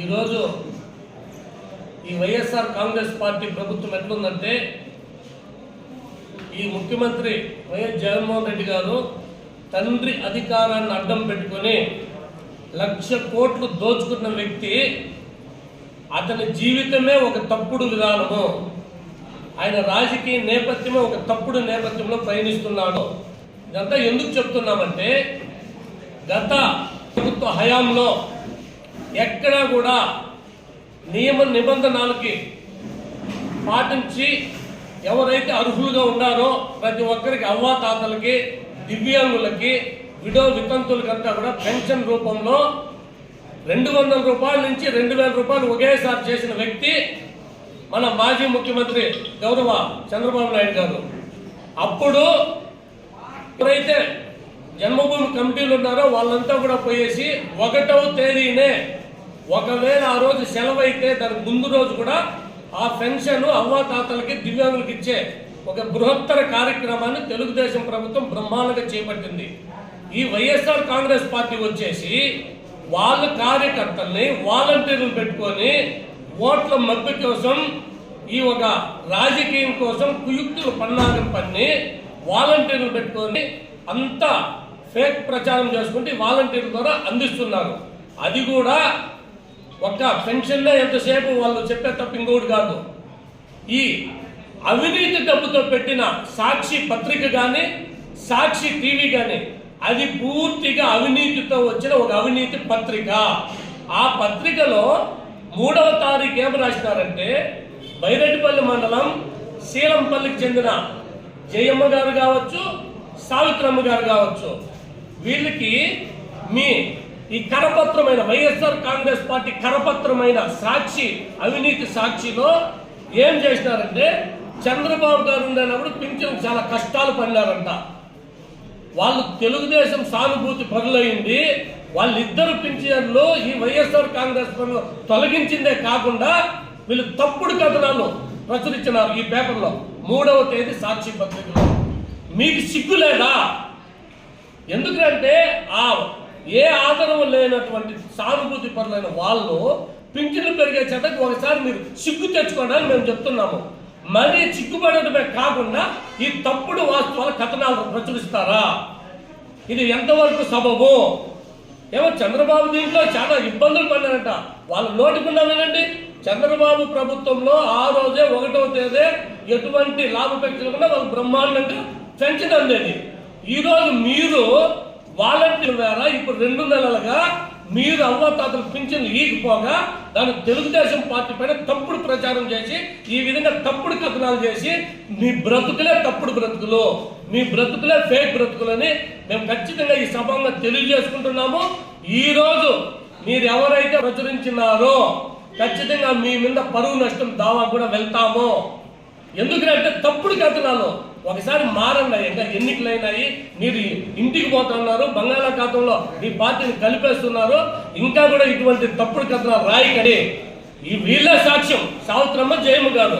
ఈరోజు ఈ వైఎస్ఆర్ కాంగ్రెస్ పార్టీ ప్రభుత్వం ఎట్లుందంటే ఈ ముఖ్యమంత్రి వైఎస్ జగన్మోహన్ రెడ్డి గారు తండ్రి అధికారాన్ని అడ్డం పెట్టుకొని లక్ష కోట్లు దోచుకున్న వ్యక్తి అతని జీవితమే ఒక తప్పుడు విధానము. ఆయన రాజకీయ నేపథ్యమే ఒక తప్పుడు నేపథ్యంలో పయనిస్తున్నాడు ఇదంతా ఎందుకు చెప్తున్నామంటే గత ప్రభుత్వ హయాంలో ఎక్కడా కూడా నియమ నిబంధనలకి పాటించి ఎవరైతే అర్హులుగా ఉన్నారో ప్రతి ఒక్కరికి అవ్వాతాతలకి దివ్యాంగులకి విడో వితంతులకంతా కూడా పెన్షన్ రూపంలో రెండు వందల రూపాయల నుంచి రెండు వేల రూపాయలు ఒకేసారి చేసిన వ్యక్తి మన మాజీ ముఖ్యమంత్రి గౌరవ చంద్రబాబు నాయుడు గారు. అప్పుడు ఎవరైతే జన్మభూమి కమిటీలు ఉన్నారో వాళ్ళంతా కూడా పోయేసి ఒకటవ తేదీనే ఒకవేళ ఆ రోజు సెలవు అయితే దాని ముందు రోజు కూడా ఆ పెన్షన్ అవ్వాతాతలకి దివ్యాంగులకు ఇచ్చే ఒక బృహత్తర కార్యక్రమాన్ని తెలుగుదేశం ప్రభుత్వం బ్రహ్మాండంగా చేపట్టింది. ఈ వైఎస్ఆర్ కాంగ్రెస్ పార్టీ వచ్చేసి వాళ్ళ కార్యకర్తల్ని వాలంటీర్లు పెట్టుకొని ఓట్ల మద్దు కోసం ఈ ఒక రాజకీయం కోసం కుయుక్తులు పన్నాగం పన్ని వాలంటీర్లు పెట్టుకొని అంతా ఫేక్ ప్రచారం చేసుకుంటే వాలంటీర్ల ద్వారా అందిస్తున్నారు. అది కూడా ఒక పెన్షన్లో ఎంతసేపు వాళ్ళు చెప్పే తప్ప ఇంకోటి కాదు. ఈ అవినీతి డబ్బుతో పెట్టిన సాక్షి పత్రిక కానీ సాక్షి టీవీ కానీ అది పూర్తిగా అవినీతితో వచ్చిన ఒక అవినీతి పత్రిక. ఆ పత్రికలో మూడవ తారీఖు ఏం రాసినారంటే బైరెడ్డిపల్లి మండలం శీలంపల్లికి చెందిన జయమ్మ గారు కావచ్చు సావిత్రమ్మ గారు కావచ్చు. వీళ్ళకి మీ ఈ కరపత్రమైన వైఎస్ఆర్ కాంగ్రెస్ పార్టీ కరపత్రమైన సాక్షి అవినీతి సాక్షిలో ఏం చేసినారంటే చంద్రబాబు గారు ఉండేటప్పుడు పింఛన్ చాలా కష్టాలు పడినారంట. వాళ్ళు తెలుగుదేశం సానుభూతి పరులైంది వాళ్ళిద్దరు పింఛన్లు ఈ వైఎస్ఆర్ కాంగ్రెస్ పనులు తొలగించిందే కాకుండా వీళ్ళు తప్పుడు కథనాలు ప్రచురించినారు ఈ పేపర్లో. మూడవ తేదీ సాక్షి పత్రికలో. మీకు సిగ్గు లేదా? ఎందుకంటే ఆ ఏ ఆధారం లేనటువంటి సానుభూతి పరులైన వాళ్ళు పింఛన్లు పెరిగే చెడ్డకు ఒకసారి మీరు సిగ్గు తెచ్చుకోండి అని మేము చెప్తున్నాము. మరీ చిక్కుపడటమే కాకుండా ఈ తప్పుడు వాస్తవాల కథనాలు ప్రచురిస్తారా? ఇది ఎంతవరకు సబబు? ఏమో చంద్రబాబు దీంట్లో చాలా ఇబ్బందులు పడినారంట వాళ్ళ నోటికున్నామేనండి చంద్రబాబు ప్రభుత్వంలో ఆ రోజే ఒకటవ తేదీ ఎటువంటి లాభపేక్షలు కూడా వాళ్ళు బ్రహ్మాండంగా పెంచడం లేదు. ఈరోజు మీరు వాలంటీర్ ద్వారా ఇప్పుడు రెండు నెలలుగా మీరు అవ్వతాతలు పింఛన్లు ఈగిపోగా దాన్ని తెలుగుదేశం పార్టీ పైన తప్పుడు ప్రచారం చేసి ఈ విధంగా తప్పుడు కథనాలు చేసి మీ బ్రతుకులే తప్పుడు బ్రతుకులు మీ బ్రతుకులే ఫేక్ బ్రతుకులని మేము ఖచ్చితంగా ఈ సభంగా తెలియజేసుకుంటున్నాము. ఈరోజు మీరు ఎవరైతే ప్రచురించినారో ఖచ్చితంగా మీ మీద పరువు నష్టం దావా కూడా వెళ్తాము. ఎందుకంటే తప్పుడు కథనాలు ఒకసారి మారండి ఇంకా ఎన్నికలైనాయి. మీరు ఇంటికి పోతున్నారు బంగాళాఖాతంలో మీ పార్టీని కలిపేస్తున్నారు. ఇంకా కూడా ఇటువంటి తప్పుడు కథనాలు రాయికడి. ఈ వీళ్ళే సాక్ష్యం సావిత్రమ్మ జయమ్మ గారు.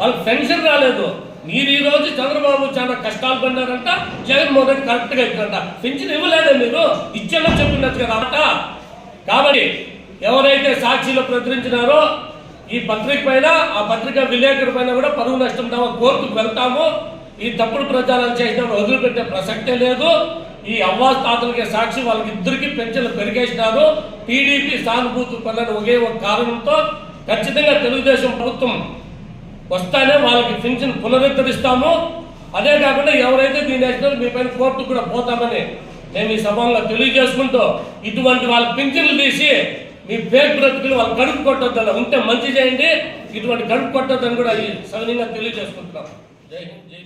వాళ్ళకి పెన్షన్ రాలేదు. మీరు ఈ రోజు చంద్రబాబు చాలా కష్టాలు పడినారంట జగన్మోహన్ రెడ్డి కరెక్ట్గా ఇచ్చారంట. పెన్షన్ ఇవ్వలేదే మీరు? ఇచ్చేలా చెప్పినట్టు కదా అట. కాబట్టి ఎవరైతే సాక్షిలో ప్రచురించినారో ఈ పత్రిక పైన ఆ పత్రిక విలేకరు పైన కూడా పరువు నష్టం దావా కోర్టుకు వెళ్తాము. ఈ తప్పుడు ప్రచారం చేసిన వదిలిపెట్టే ప్రసక్తే లేదు. ఈ అవ్వాస్ తాతలకి సాక్షి వాళ్ళకిద్దరికి పెన్షన్లు పెరిగేసినారు. టీడీపీ సానుభూతి పనులను ఒకే ఒక కారణంతో ఖచ్చితంగా తెలుగుదేశం ప్రభుత్వం వస్తానే వాళ్ళకి పెన్షన్ పునరుద్ధరిస్తాము. అదే కాకుండా ఎవరైతే దీని వేసినారో మీ పైన కోర్టు కూడా పోతామని మేము ఈ సభంగా తెలియజేసుకుంటూ ఇటువంటి వాళ్ళ పింఛన్లు తీసి మీ పేరు బ్రతుకులు వాళ్ళు కడుపు కొట్టొద్దని ఉంటే మంచి చేయండి. ఇటువంటి కడుపు కొట్టొద్దని కూడా ఈ సవినీయంగా తెలియజేసుకుంటున్నాం. జై హింద్ జై